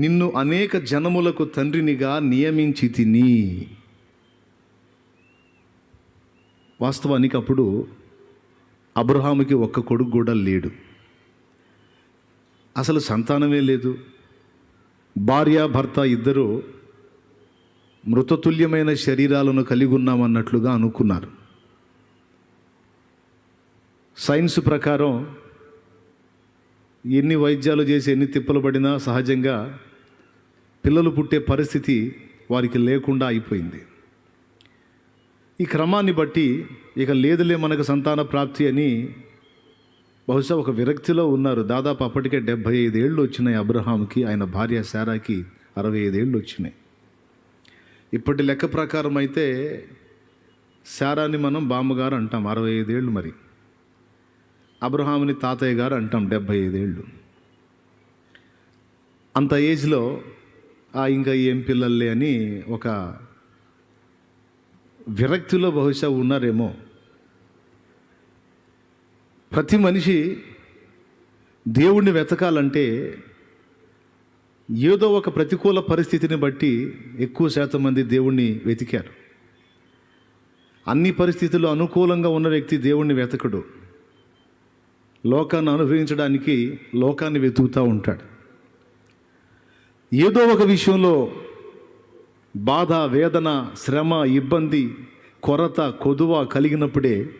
నిన్ను అనేక జనములకు తండ్రినిగా నియమించి తిని వాస్తవానికి అప్పుడు అబ్రహాముకి ఒక్క కొడుకు కూడా లేడు. అసలు సంతానమే లేదు. భార్య భర్త ఇద్దరు మృతతుల్యమైన శరీరాలను కలిగి ఉన్నామన్నట్లుగా అనుకున్నారు. సైన్స్ ప్రకారం ఎన్ని వైద్యాలు చేసి ఎన్ని తిప్పలు పడినా సహజంగా పిల్లలు పుట్టే పరిస్థితి వారికి లేకుండా అయిపోయింది. ఈ క్రమాన్ని బట్టి ఇక లేదులే మనకు సంతాన ప్రాప్తి అని బహుశా ఒక విరక్తిలో ఉన్నారు. దాదాపు అప్పటికే డెబ్భై ఐదేళ్ళు వచ్చినాయి అబ్రహాంకి ఆయన భార్య శారాకి అరవై ఐదేళ్ళు వచ్చినాయి. ఇప్పటి లెక్క ప్రకారం అయితే శారాని మనం బామ్మగారు అంటాం అరవై ఐదేళ్ళు మరి. అబ్రహాముని తాతయ్య గారు అంటాం డెబ్భై ఐదేళ్ళు అంత ఏజ్లో ఇంకా ఏం పిల్లలే అని ఒక విరక్తిలో బహుశా ఉన్నారేమో. ప్రతి మనిషి దేవుణ్ణి వెతకాలంటే ఏదో ఒక ప్రతికూల పరిస్థితిని బట్టి ఎక్కువ శాతం మంది దేవుణ్ణి వెతికారు. అన్ని పరిస్థితుల్లో అనుకూలంగా ఉన్న వ్యక్తి దేవుణ్ణి వెతకడు. లోకాన్ని అనుభవించడానికి లోకాన్ని వెతుకుతూ ఉంటాడు. ఏదో ఒక విషయంలో బాధ వేదన శ్రమ ఇబ్బంది కొరత కొదువ కలిగినప్పుడే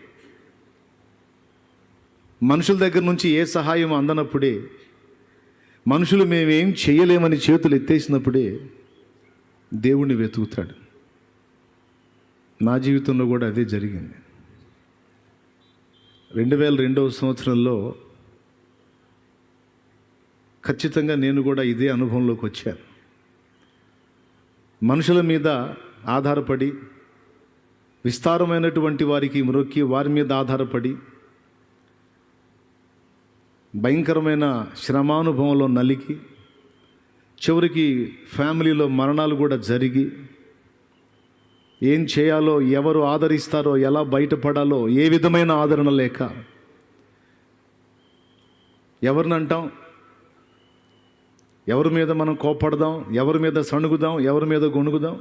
మనుషుల దగ్గర నుంచి ఏ సహాయం అందనప్పుడే మనుషులు మేమేం చేయలేమని చేతులు ఎత్తేసినప్పుడే దేవుణ్ణి వెతుకుతాడు. నా జీవితంలో కూడా అదే జరిగింది. రెండు వేల రెండవ సంవత్సరంలో ఖచ్చితంగా నేను కూడా ఇదే అనుభవంలోకి వచ్చాను. మనుషుల మీద ఆధారపడి విస్తారమైనటువంటి వారికి మ్రొక్కి వారి మీద ఆధారపడి భయంకరమైన శ్రమానుభవంలో నలిగి చివరికి ఫ్యామిలీలో మరణాలు కూడా జరిగి ఏం చేయాలో ఎవరు ఆదరిస్తారో ఎలా బయటపడాలో ఏ విధమైన ఆదరణ లేక ఎవరినంటాం ఎవరి మీద మనం కోపడదాం ఎవరి మీద సణుగుదాం? ఎవరి మీద గొణుగుదాం?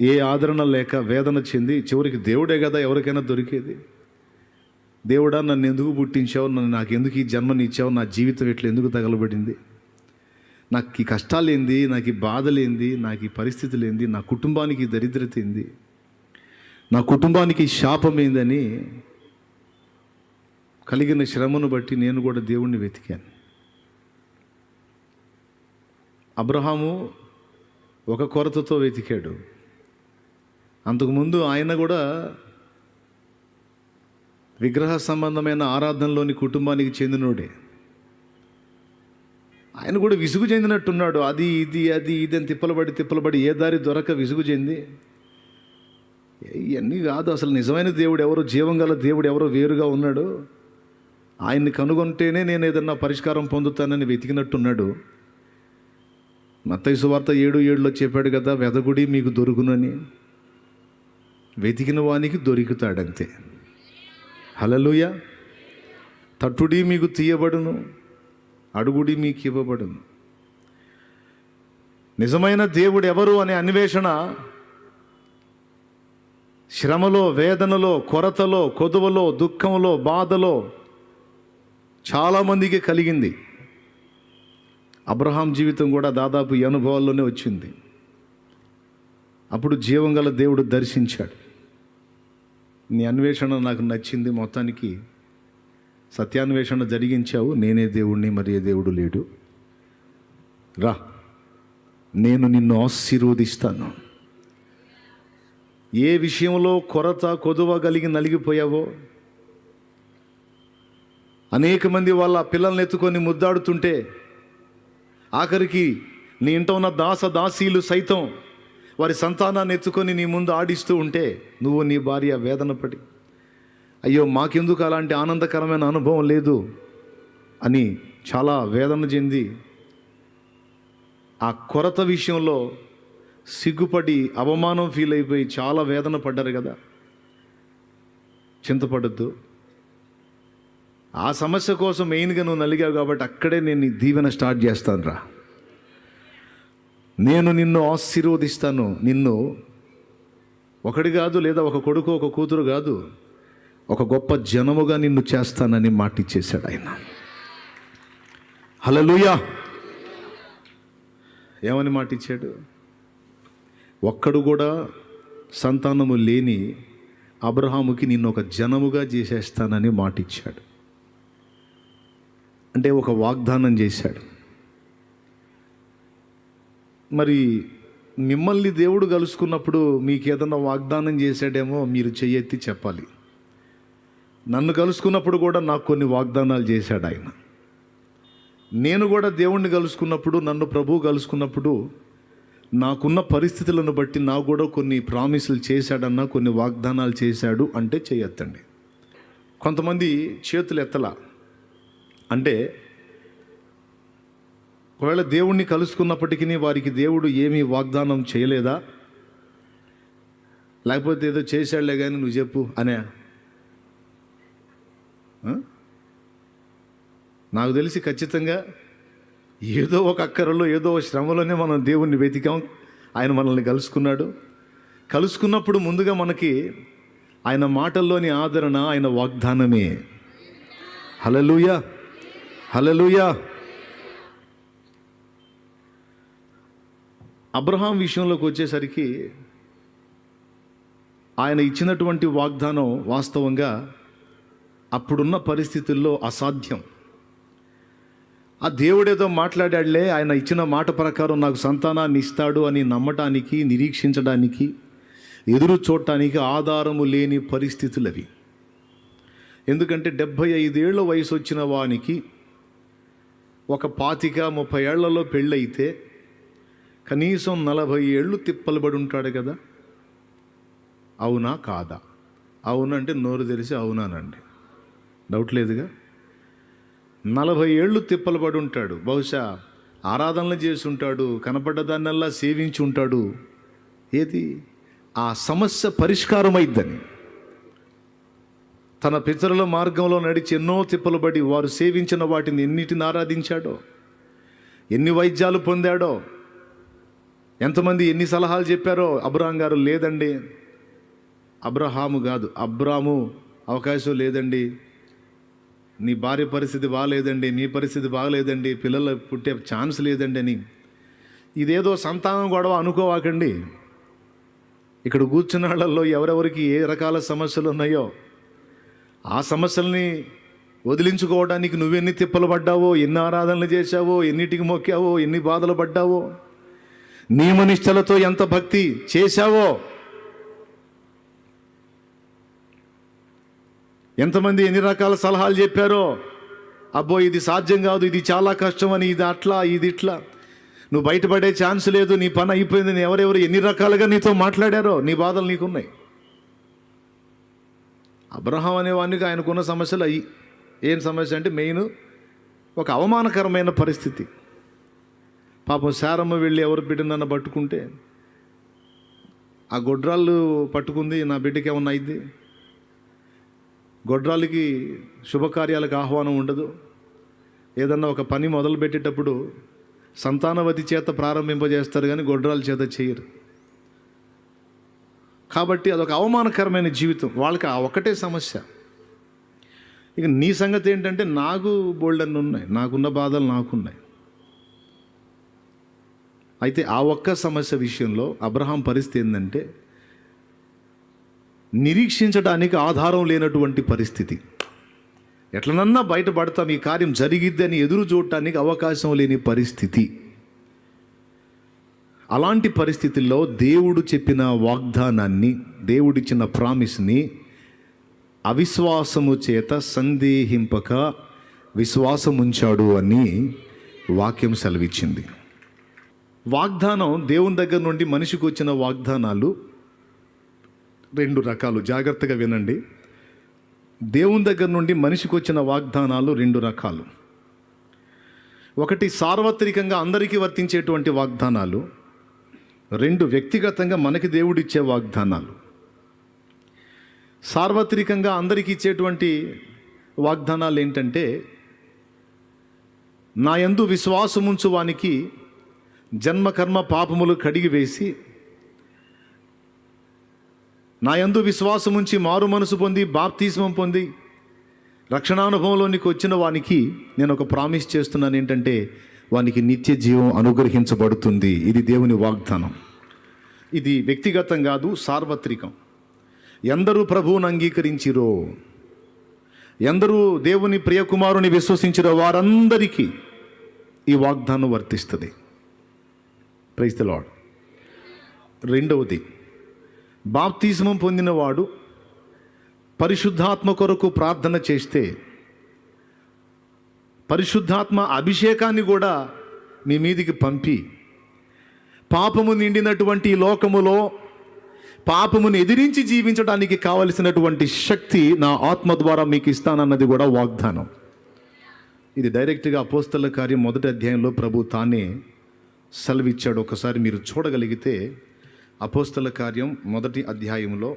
ఏ ఆదరణ లేక వేదన చెంది చివరికి దేవుడే కదా ఎవరికైనా దొరికేది? దేవుడా నన్ను ఎందుకు పుట్టించావు? నన్ను నాకు ఎందుకు ఈ జన్మనిచ్చావు? నా జీవితం ఇట్లా ఎందుకు తగలబడింది? నాకు ఈ కష్టాలు ఏంది నాకు ఈ బాధలేంది? నాకు ఈ పరిస్థితులు ఏంది నా కుటుంబానికి దరిద్రత ఏంది? నా కుటుంబానికి శాపం ఏందని కలిగిన శ్రమను బట్టి నేను కూడా దేవుణ్ణి వెతికాను. అబ్రహాము ఒక కొరతతో వెతికాడు. అంతకుముందు ఆయన కూడా విగ్రహ సంబంధమైన ఆరాధనలోని కుటుంబానికి చెందినోడే. ఆయన కూడా విసుగు చెందినట్టున్నాడు. అది ఇది అది ఇది అని తిప్పలబడి తిప్పలబడి ఏ దారి దొరక విసుగు చెంది. ఇవన్నీ కాదు. అసలు నిజమైన దేవుడు ఎవరో? జీవం గల దేవుడు ఎవరో? వేరుగా ఉన్నాడు. ఆయన్ని కనుగొంటేనే నేను ఏదన్నా పరిష్కారం పొందుతానని వెతికినట్టున్నాడు. మత్తయ్య సువార్త ఏడు ఏడులో చెప్పాడు కదా వెదగుడి మీకు దొరుకునని వెతికిన వానికి దొరుకుతాడంతే. హలలుయ తట్టుడి మీకు తీయబడును అడుగుడి మీకు ఇవ్వబడును. నిజమైన దేవుడు ఎవరు అనే అన్వేషణ శ్రమలో వేదనలో కొరతలో కొదువలో దుఃఖంలో బాధలో చాలామందికి కలిగింది. అబ్రహాం జీవితం కూడా దాదాపు ఈ అనుభవాల్లోనే వచ్చింది. అప్పుడు జీవం గల దేవుడు దర్శించాడు. నీ అన్వేషణ నాకు నచ్చింది. మొత్తానికి సత్యాన్వేషణ జరిగించావు. నేనే దేవుణ్ణి మరి ఏ దేవుడు లేడు. రా నేను నిన్ను ఆశీర్వదిస్తాను. ఏ విషయంలో కొరత కొదువ కలిగి నలిగిపోయావో అనేక మంది వాళ్ళ పిల్లల్ని ఎత్తుకొని ముద్దాడుతుంటే ఆఖరికి నీ ఇంట ఉన్న దాస దాసీలు సైతం వారి సంతానాన్ని ఎత్తుకొని నీ ముందు ఆడిస్తూ ఉంటే నువ్వు నీ భార్య వేదన పడి అయ్యో మాకెందుకు అలాంటి ఆనందకరమైన అనుభవం లేదు? అని చాలా వేదన చెంది ఆ కొరత విషయంలో సిగ్గుపడి అవమానం ఫీల్ అయిపోయి చాలా వేదన పడ్డారు కదా. చింతపడద్దు. ఆ సమస్య కోసం మెయిన్గా నువ్వు నలిగావు కాబట్టి అక్కడే నేను నీ దీవెన స్టార్ట్ చేస్తాను రా నేను నిన్ను ఆశీర్వదిస్తాను. నిన్ను ఒకటి కాదు లేదా ఒక కొడుకు ఒక కూతురు కాదు ఒక గొప్ప జనముగా నిన్ను చేస్తానని మాటిచ్చేశాడు ఆయన. హలలుయా ఏమని మాట ఇచ్చాడు ఒక్కడు కూడా సంతానము లేని అబ్రహాముకి నిన్ను ఒక జనముగా చేసేస్తానని మాటిచ్చాడు. అంటే ఒక వాగ్దానం చేశాడు. మరి మిమ్మల్ని దేవుడు కలుసుకున్నప్పుడు మీకు ఏదన్నా వాగ్దానం చేశాడేమో మీరు చెయ్యెత్తి చెప్పాలి. నన్ను కలుసుకున్నప్పుడు కూడా నాకు కొన్ని వాగ్దానాలు చేశాడు ఆయన. నేను కూడా దేవుణ్ణి కలుసుకున్నప్పుడు నన్ను ప్రభువు కలుసుకున్నప్పుడు నాకున్న పరిస్థితులను బట్టి నాకు కూడా కొన్ని ప్రామిసులు చేశాడన్నా కొన్ని వాగ్దానాలు చేశాడు అంటే చేయొత్తండి కొంతమంది చేతులు ఎత్తలా. అంటే ఒకవేళ దేవుణ్ణి కలుసుకున్నప్పటికీ వారికి దేవుడు ఏమీ వాగ్దానం చేయలేదా? లేకపోతే ఏదో చేశాడులే కానీ నువ్వు చెప్పు అనే. నాకు తెలిసి ఖచ్చితంగా ఏదో ఒక అక్కరలో ఏదో ఒక శ్రమలోనే మనం దేవుణ్ణి వెతికాం. ఆయన మనల్ని కలుసుకున్నాడు. కలుసుకున్నప్పుడు ముందుగా మనకి ఆయన మాటల్లోని ఆదరణ ఆయన వాగ్దానమే. హలలుయా హలలుయా అబ్రహాం విషయంలోకి వచ్చేసరికి ఆయన ఇచ్చినటువంటి వాగ్దానం వాస్తవంగా అప్పుడున్న పరిస్థితుల్లో అసాధ్యం. ఆ దేవుడేదో మాట్లాడాడులే ఆయన ఇచ్చిన మాట ప్రకారం నాకు సంతానాన్ని ఇస్తాడు అని నమ్మటానికి నిరీక్షించడానికి ఎదురు చూడటానికి ఆధారము లేని పరిస్థితులు అవి ఎందుకంటే డెబ్భై ఐదేళ్ళ వయసు వచ్చిన వానికి ఒక పాతిక ముప్పై ఏళ్ళలో పెళ్ళైతే కనీసం నలభై ఏళ్ళు తిప్పలు పడి ఉంటాడు కదా? అవునా కాదా అవునంటే నోరు తెరిచి అవునానండి. డౌట్ లేదుగా? నలభై ఏళ్ళు తిప్పలు పడి ఉంటాడు బహుశా ఆరాధనలు చేసి ఉంటాడు కనపడ్డదాన్నల్లా సేవించి ఉంటాడు ఏది? ఆ సమస్య పరిష్కారమైద్దని. తన పితరుల మార్గంలో నడిచి ఎన్నో తిప్పలు పడి వారు సేవించిన వాటిని ఎన్నిటిని ఆరాధించాడో? ఎన్ని వైద్యాలు పొందాడో? ఎంతమంది ఎన్ని సలహాలు చెప్పారో? అబ్రహాం గారు లేదండి. అబ్రహాము కాదు అబ్రాము అవకాశం లేదండి. నీ భార్య పరిస్థితి బాగాలేదండి నీ పరిస్థితి బాగలేదండి పిల్లలు పుట్టే ఛాన్స్ లేదండి అని ఇదేదో సంతానం గొడవ అనుకోవాకండి. ఇక్కడ కూర్చున్న వాళ్ళల్లో ఎవరెవరికి ఏ రకాల సమస్యలు ఉన్నాయో ఆ సమస్యల్ని వదిలించుకోవడానికి నువ్వెన్ని తిప్పలు పడ్డావో ఎన్ని ఆరాధనలు చేశావో ఎన్నిటికి మొక్కావో ఎన్ని బాధలు పడ్డావో నియమనిష్టలతో ఎంత భక్తి చేశావో ఎంతమంది ఎన్ని రకాల సలహాలు చెప్పారో అబ్బో ఇది సాధ్యం కాదు ఇది చాలా కష్టం అని ఇది అట్లా ఇది ఇట్లా. నువ్వు బయటపడే ఛాన్స్ లేదు నీ పని అయిపోయింది ఎవరెవరు ఎన్ని రకాలుగా నీతో మాట్లాడారో నీ బాధలు నీకున్నాయి. అబ్రహాం అనేవానికి ఆయనకున్న సమస్యలు అయ్యి ఏం సమస్య అంటే మెయిన్ ఒక అవమానకరమైన పరిస్థితి. పాపం శారమ్మ వెళ్ళి ఎవరు బిడ్డనన్న పట్టుకుంటే ఆ గొడ్రాళ్ళు పట్టుకుంది నా బిడ్డకి ఏమన్నా అయింది? గొడ్రాలకి శుభకార్యాలకు ఆహ్వానం ఉండదు. ఏదన్నా ఒక పని మొదలు పెట్టేటప్పుడు సంతానవతి చేత ప్రారంభింపజేస్తారు కానీ గొడ్రాల చేత చేయరు. కాబట్టి అదొక అవమానకరమైన జీవితం. వాళ్ళకి ఆ ఒకటే సమస్య. ఇక నీ సంగతి ఏంటంటే నాకు బోల్డన్ ఉన్నాయి. నాకున్న బాధలు నాకున్నాయి. అయితే ఆ ఒక్క సమస్య విషయంలో అబ్రహాం పరిస్థితి ఏంటంటే నిరీక్షించడానికి ఆధారం లేనటువంటి పరిస్థితి. ఎట్లనన్నా బయటపడతాం ఈ కార్యం జరిగిద్దని ఎదురు చూడటానికి అవకాశం లేని పరిస్థితి. అలాంటి పరిస్థితుల్లో దేవుడు చెప్పిన వాగ్దానాన్ని దేవుడిచ్చిన ప్రామిస్ని అవిశ్వాసము చేత సందేహింపక విశ్వాసం ఉంచాడు అని వాక్యం సెలవిచ్చింది. వాగ్దానం దేవుని దగ్గర నుండి మనిషికి వచ్చిన వాగ్దానాలు రెండు రకాలు. జాగ్రత్తగా వినండి. దేవుని దగ్గర నుండి మనిషికి వచ్చిన వాగ్దానాలు రెండు రకాలు. ఒకటి సార్వత్రికంగా అందరికీ వర్తించేటువంటి వాగ్దానాలు. రెండు వ్యక్తిగతంగా మనకి దేవుడిచ్చే వాగ్దానాలు. సార్వత్రికంగా అందరికీ ఇచ్చేటువంటి వాగ్దానాలు ఏంటంటే నా యందు విశ్వాసముంచు వానికి జన్మకర్మ పాపములు కడిగి వేసి నా యందు విశ్వాసముంచి మారు మనసు పొంది బాప్తిస్మం పొంది రక్షణానుభవంలోనికి వచ్చిన వానికి నేను ఒక ప్రామిస్ చేస్తున్నాను. ఏంటంటే వానికి నిత్య జీవం అనుగ్రహించబడుతుంది. ఇది దేవుని వాగ్దానం. ఇది వ్యక్తిగతం కాదు సార్వత్రికం. ఎందరూ ప్రభువును అంగీకరించిరో ఎందరూ దేవుని ప్రియకుమారుని విశ్వసించిరో వారందరికీ ఈ వాగ్దానం వర్తిస్తుంది. ప్రైజ్ ద లాడ్ రెండవది బాప్తిజమం పొందినవాడు పరిశుద్ధాత్మ కొరకు ప్రార్థన చేస్తే పరిశుద్ధాత్మ అభిషేకాన్ని కూడా మీ మీదికి పంపి. పాపము నిండినటువంటి లోకములో పాపమును ఎదిరించి జీవించడానికి కావలసినటువంటి శక్తి నా ఆత్మ ద్వారా మీకు ఇస్తానన్నది కూడా వాగ్దానం. ఇది డైరెక్ట్గా అపోస్తల కార్యం మొదటి అధ్యాయంలో ప్రభు తానే సెలవిచ్చాడు. ఒకసారి మీరు చూడగలిగితే అపోస్తల కార్యం మొదటి అధ్యాయంలో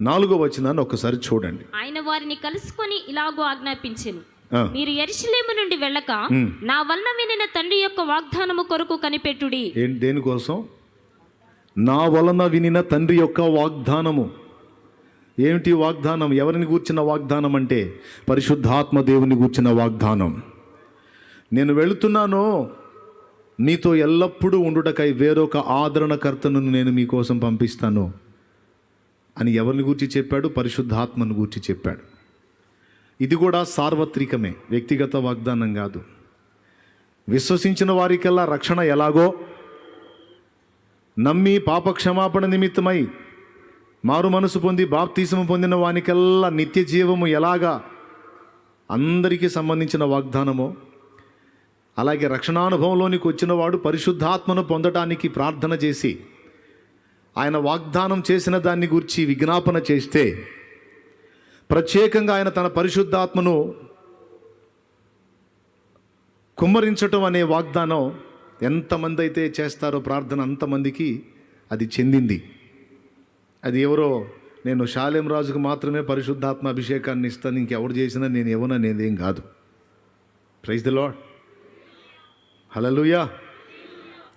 నాలుగో వచనాన్ని ఒకసారి చూడండి. ఆయన వారిని కలుసుకొని ఇలాగూ ఆజ్ఞాపించెను. ఆ, మీరు ఎరుషలేము నుండి వెళ్ళక నా వలన వినిన తండ్రి యొక్క వాగ్దానము కొరకు కనిపెట్టుడి. దేనికోసం నా వలన వినిన తండ్రి యొక్క వాగ్దానము. ఏమిటి వాగ్దానం? ఎవరిని కూర్చిన వాగ్దానం అంటే పరిశుద్ధాత్మ దేవుని కూర్చిన వాగ్దానం. నేను వెళుతున్నాను నీతో ఎల్లప్పుడూ ఉండుటకై వేరొక ఆదరణకర్తను నేను మీకోసం పంపిస్తాను. అని ఎవరిని గూర్చి చెప్పాడు? పరిశుద్ధాత్మను గూర్చి చెప్పాడు. ఇది కూడా సార్వత్రికమే వ్యక్తిగత వాగ్దానం కాదు విశ్వసించిన వారికల్లా రక్షణ ఎలాగో? నమ్మి పాపక్షమాపణ నిమిత్తమై మారు మనసు పొంది బాప్తీసము పొందిన వానికల్లా నిత్య జీవము ఎలాగా? అందరికీ సంబంధించిన వాగ్దానమో? అలాగే రక్షణానుభవంలోనికి వచ్చిన వాడు పరిశుద్ధాత్మను పొందటానికి ప్రార్థన చేసి ఆయన వాగ్దానం చేసిన దాన్ని గురించి విజ్ఞాపన చేస్తే ప్రత్యేకంగా ఆయన తన పరిశుద్ధాత్మను కుమ్మరించటం అనే వాగ్దానం ఎంతమంది అయితే చేస్తారో ప్రార్థన అంతమందికి అది చెందింది. అది ఎవరో నేను శాలేం రాజుకు మాత్రమే పరిశుద్ధాత్మ అభిషేకాన్ని ఇస్తాను ఇంకెవరు చేసినా నేను ఇవ్వననేది ఏం కాదు. Praise the Lord hallelujah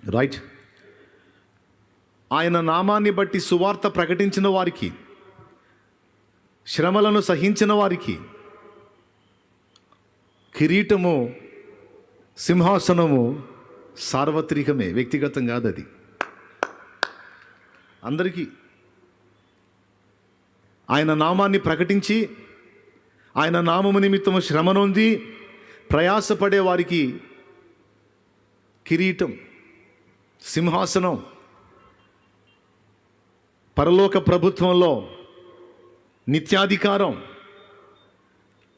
right. ఆయన నామాన్ని బట్టి సువార్త ప్రకటించిన వారికి శ్రమలను సహించిన వారికి కిరీటము సింహాసనము సార్వత్రికమే వ్యక్తిగతం కాదు అది. అందరికీ ఆయన నామాన్ని ప్రకటించి ఆయన నామము నిమిత్తము శ్రమనుంది ప్రయాసపడే వారికి కిరీటం సింహాసనం పరలోక ప్రభుత్వంలో నిత్యాధికారం.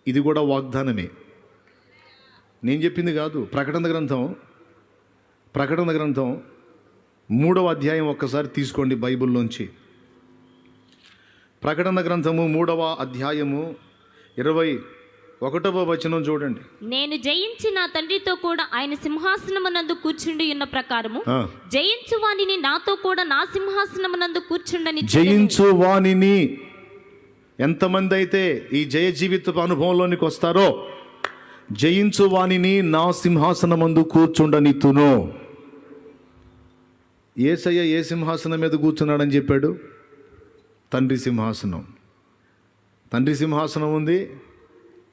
ఇది కూడా వాగ్దానమే. నేను చెప్పింది కాదు. ప్రకటన గ్రంథం ప్రకటన గ్రంథం మూడవ అధ్యాయం ఒక్కసారి తీసుకోండి బైబిల్లోంచి ప్రకటన గ్రంథము మూడవ అధ్యాయము ఇరవై ఒకటవ వచనం చూడండి. నేను జయించి నా తండ్రితో కూడా ఆయన సింహాసనమునందు కూర్చుండి ఉన్న ప్రకారము. జయించు వానిని నాతో కూడా నా సింహాసనమునందు కూర్చుండని జయించు వాణిని ఎంతమంది అయితే ఈ జయ జీవిత అనుభవంలోనికి వస్తారో జయించు వాణిని నా సింహాసనమందు కూర్చుండనిత్తును ఏసయ్య ఏ సింహాసనం మీద కూర్చున్నాడని చెప్పాడు? తండ్రి సింహాసనం. తండ్రి సింహాసనం ఉంది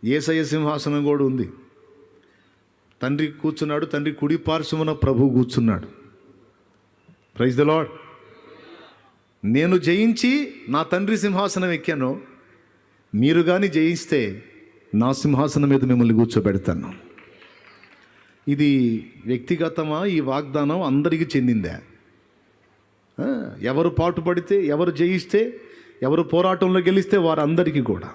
ఏసయ్య సింహాసనం కూడా ఉంది. తండ్రి కూర్చున్నాడు తండ్రి కుడి పార్శ్వమున ప్రభు కూర్చున్నాడు. ప్రైజ్ ద లాడ్ నేను జయించి నా తండ్రి సింహాసనం ఎక్కాను. మీరు కానీ జయిస్తే నా సింహాసనం మీద మిమ్మల్ని కూర్చోబెడతాను. ఇది వ్యక్తిగతమా ఈ వాగ్దానం అందరికీ చెందిందా? ఎవరు పాటుపడితే ఎవరు జయిస్తే ఎవరు పోరాటంలో గెలిస్తే వారందరికీ కూడా.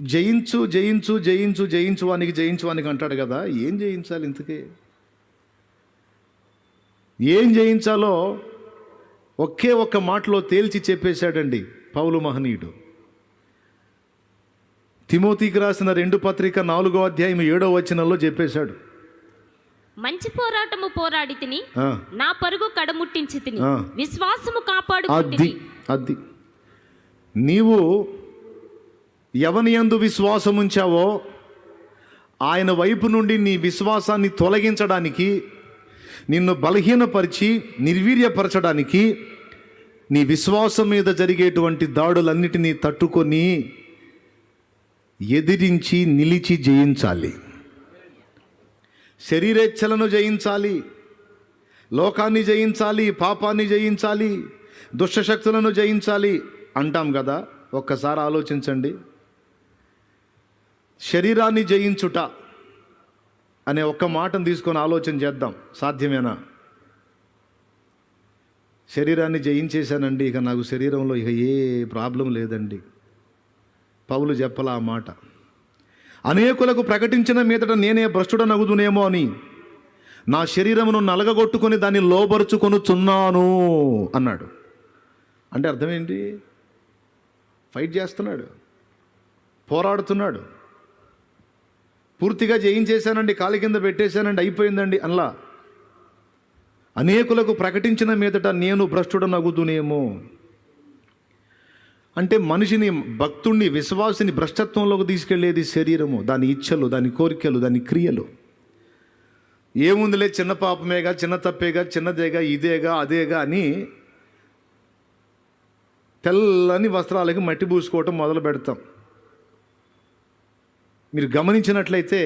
జయించు జయించు జయించు జయించు వానికి జయించు వానికి అంటాడు కదా. ఏం జయించాలి ఇంతకీ? ఏం జయించాలో ఒకే ఒక్క మాటలో తేల్చి చెప్పేశాడండి పౌలు మహనీయుడు. తిమోతికి రాసిన రెండు పత్రిక నాలుగో అధ్యాయం ఏడో వచనంలో చెప్పేశాడు. మంచి పోరాటము పోరాడి తిని నా పరుగు కడముట్టించి తిని. విశ్వాసము అది కాపాడుకుంటుని అది నీవు ఎవని యందు విశ్వాసం ఉంచావో ఆయన వైపు నుండి నీ విశ్వాసాన్ని తొలగించడానికి నిన్ను బలహీనపరిచి నిర్వీర్యపరచడానికి నీ విశ్వాసం మీద జరిగేటువంటి దాడులన్నిటినీ తట్టుకొని ఎదిరించి నిలిచి జయించాలి. శరీరేచ్ఛలను జయించాలి. లోకాన్ని జయించాలి. పాపాన్ని జయించాలి. దుష్టశక్తులను జయించాలి. అంటాం కదా? ఒక్కసారి ఆలోచించండి. శరీరాన్ని జయించుట అనే ఒక్క మాటను తీసుకొని ఆలోచన చేద్దాం. సాధ్యమేనా? శరీరాన్ని జయించేశానండి ఇక నాకు శరీరంలో ఇక ఏ ప్రాబ్లం లేదండి. పౌలు చెప్పలా ఆ మాట? అనేకులకు ప్రకటించిన మీదట నేనే భ్రష్టుడ నగుదునేమో అని నా శరీరమును నలగగొట్టుకొని దాన్ని లోబరుచుకొనుచున్నాను అన్నాడు. అంటే అర్థం ఏంటి ఫైట్ చేస్తున్నాడు. పోరాడుతున్నాడు. పూర్తిగా జయించేశానండి కాలి కింద పెట్టేశానండి అయిపోయిందండి అలా అనేకులకు ప్రకటించిన మీదట నేను భ్రష్టుడ నగుదునేమో అంటే మనిషిని భక్తుణ్ణి విశ్వాసిని భ్రష్టత్వంలోకి తీసుకెళ్ళేది శరీరము దాని ఇచ్చలు దాని కోరికలు దాని క్రియలు. ఏముందిలే చిన్న పాపమేగా చిన్న తప్పేగా చిన్నదేగా ఇదేగా అదేగా అని తెల్లని వస్త్రాలకి మట్టి పూసుకోవటం మొదలు పెడతాం. మీరు గమనించినట్లయితే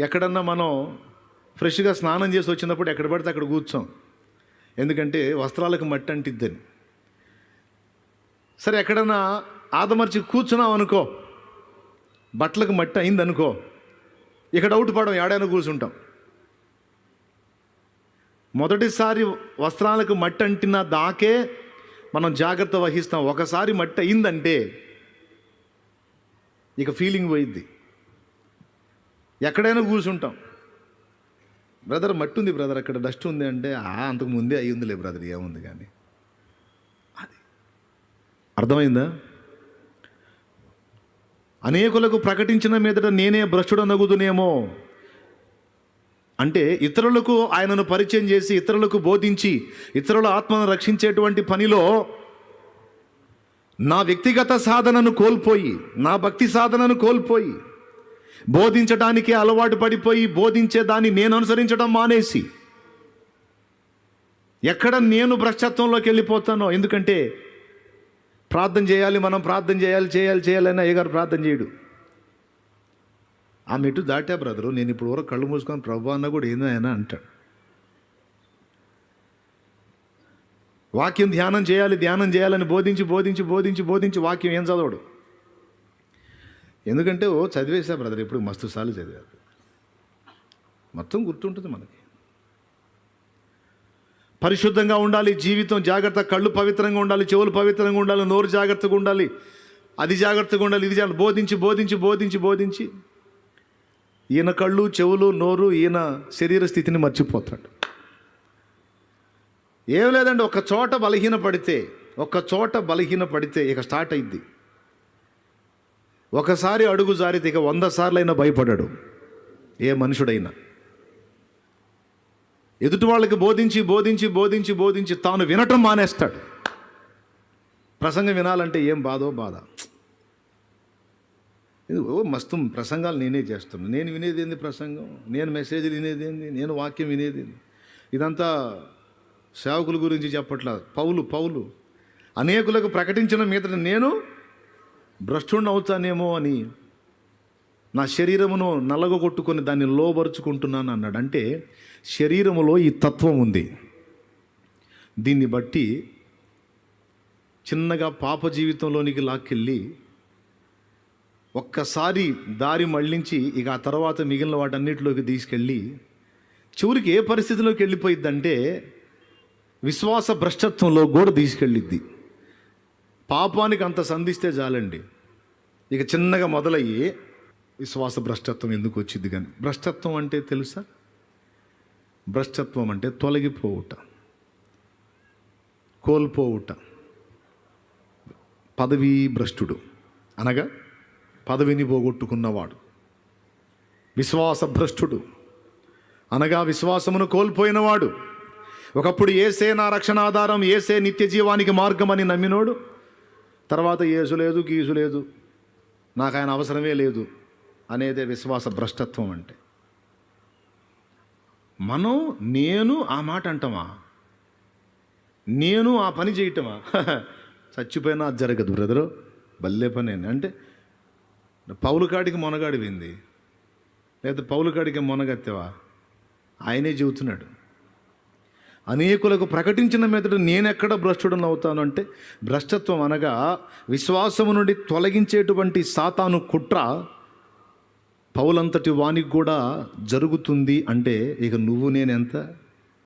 ఎక్కడన్నా మనం ఫ్రెష్గా స్నానం చేసి వచ్చినప్పుడు ఎక్కడ పడితే అక్కడ కూర్చోం. ఎందుకంటే వస్త్రాలకు మట్టి అంటిద్దని. సరే ఎక్కడన్నా ఆదమర్చి కూర్చున్నాం అనుకో బట్టలకు మట్టి అయింది అనుకో ఇక్కడ డౌట్ పడం ఏడైనా కూర్చుంటాం. మొదటిసారి వస్త్రాలకు మట్టి అంటిన దాకే మనం జాగ్రత్త వహిస్తాం. ఒకసారి మట్టి అయిందంటే ఇక ఫీలింగ్ పోయిద్ది. ఎక్కడైనా కూర్చుంటాం. బ్రదర్ మట్టి ఉంది బ్రదర్ అక్కడ డస్ట్ ఉంది అంటే అంతకు ముందే అయి ఉందిలే బ్రదర్ ఏముంది కానీ. అది. అర్థమైందా? అనేకులకు ప్రకటించిన మీదట నేనే భ్రష్టుడు నగుదునేమో అంటే ఇతరులకు ఆయనను పరిచయం చేసి ఇతరులకు బోధించి ఇతరుల ఆత్మను రక్షించేటువంటి పనిలో నా వ్యక్తిగత సాధనను కోల్పోయి నా భక్తి సాధనను కోల్పోయి బోధించడానికి అలవాటు పడిపోయి బోధించే దాన్ని నేను అనుసరించడం మానేసి ఎక్కడ నేను భ్రష్టత్వంలోకి వెళ్ళిపోతానో ఎందుకంటే ప్రార్థన చేయాలి మనం ప్రార్థన చేయాలి చేయాలి చేయాలని అయ్యగారు ప్రార్థన చేయడు. ఆ మెట్టు దాటా బ్రదరు నేను ఇప్పుడు వరకు కళ్ళు మూసుకొని ప్రభు అన్న కూడా ఏందో ఆయన అంటాడు. వాక్యం ధ్యానం చేయాలి ధ్యానం చేయాలని బోధించి బోధించి బోధించి బోధించి వాక్యం ఏం చదవడు. ఎందుకంటే ఓ చదివేసా బ్రదర్ ఇప్పుడు మస్తు సార్లు చదివారు. మొత్తం గుర్తుంటుంది మనకి. పరిశుద్ధంగా ఉండాలి జీవితం జాగ్రత్త కళ్ళు పవిత్రంగా ఉండాలి చెవులు పవిత్రంగా ఉండాలి నోరు జాగ్రత్తగా ఉండాలి. అది జాగ్రత్తగా ఉండాలి ఇది జాగ్రత్త. బోధించి బోధించి బోధించి బోధించి. ఈయన కళ్ళు చెవులు నోరు ఈయన శరీర స్థితిని మర్చిపోతాడు. ఏం లేదండి ఒక చోట బలహీన పడితే ఒక చోట బలహీన పడితే ఇక స్టార్ట్ అయింది ఒకసారి అడుగు జారితే ఇక వంద సార్లైనా భయపడాడు. ఏ మనుషుడైనా. ఎదుటి వాళ్ళకి బోధించి బోధించి బోధించి బోధించి తాను వినటం మానేస్తాడు. ప్రసంగం వినాలంటే ఏం బాధో బాధ. ఇది ఓ మస్తు ప్రసంగాలు నేనే చేస్తున్నాను నేను వినేది ఏంది ప్రసంగం? నేను మెసేజ్లు వినేది ఏంది? నేను వాక్యం వినేది ఏంది? ఇదంతా సేవకుల గురించి చెప్పట్లా. పౌలు పౌలు అనేకులకు ప్రకటించిన మీద నేను భ్రష్టుణ్ణి అవుతానేమో అని నా శరీరమును నల్లగొట్టుకొని దాన్ని లోబరుచుకుంటున్నాను అన్నాడు. అంటే శరీరములో ఈ తత్వం ఉంది. దీన్ని బట్టి చిన్నగా పాప జీవితంలోనికి లాక్కెళ్ళి ఒక్కసారి దారి మళ్ళించి ఇక ఆ తర్వాత మిగిలిన వాటన్నిటిలోకి తీసుకెళ్ళి చివరికి ఏ పరిస్థితిలోకి వెళ్ళిపోయిద్దంటే విశ్వాస భ్రష్టత్వంలో కూడా తీసుకెళ్ళిద్ది. పాపానికి అంత సంధిస్తే చాలండి. ఇక చిన్నగా మొదలయ్యి విశ్వాస భ్రష్టత్వం ఎందుకు వచ్చింది కానీ భ్రష్టత్వం అంటే తెలుసా? భ్రష్టత్వం అంటే తొలగిపోవుట కోల్పోవుట. పదవీ భ్రష్టుడు అనగా పదవిని పోగొట్టుకున్నవాడు. విశ్వాస భ్రష్టుడు అనగా విశ్వాసమును కోల్పోయినవాడు. ఒకప్పుడు ఏసే నా రక్షణ ఆధారం ఏసే నిత్య జీవానికి మార్గం అని నమ్మినోడు తర్వాత ఏసు లేదు గీసు లేదు. నాకు ఆయన అవసరమే లేదు అనేదే విశ్వాస భ్రష్టత్వం అంటే. మనం నేను ఆ మాట అంటామా? నేను ఆ పని చేయటమా? చచ్చిపోయినా అది జరగదు బ్రదరు. బల్లే పని అంటే పౌలు కాడికి మొనగాడిపోయింది. లేదా పౌలు కాడికి మొనగత్తెవా? ఆయనే చెబుతున్నాడు. అనేకులకు ప్రకటించిన మీదట నేనెక్కడ భ్రష్టుడని అవుతాను అంటే భ్రష్టత్వం అనగా విశ్వాసము నుండి తొలగించేటువంటి సాతాను కుట్ర పౌలంతటి వానికి కూడా జరుగుతుంది అంటే ఇక నువ్వు నేనెంత?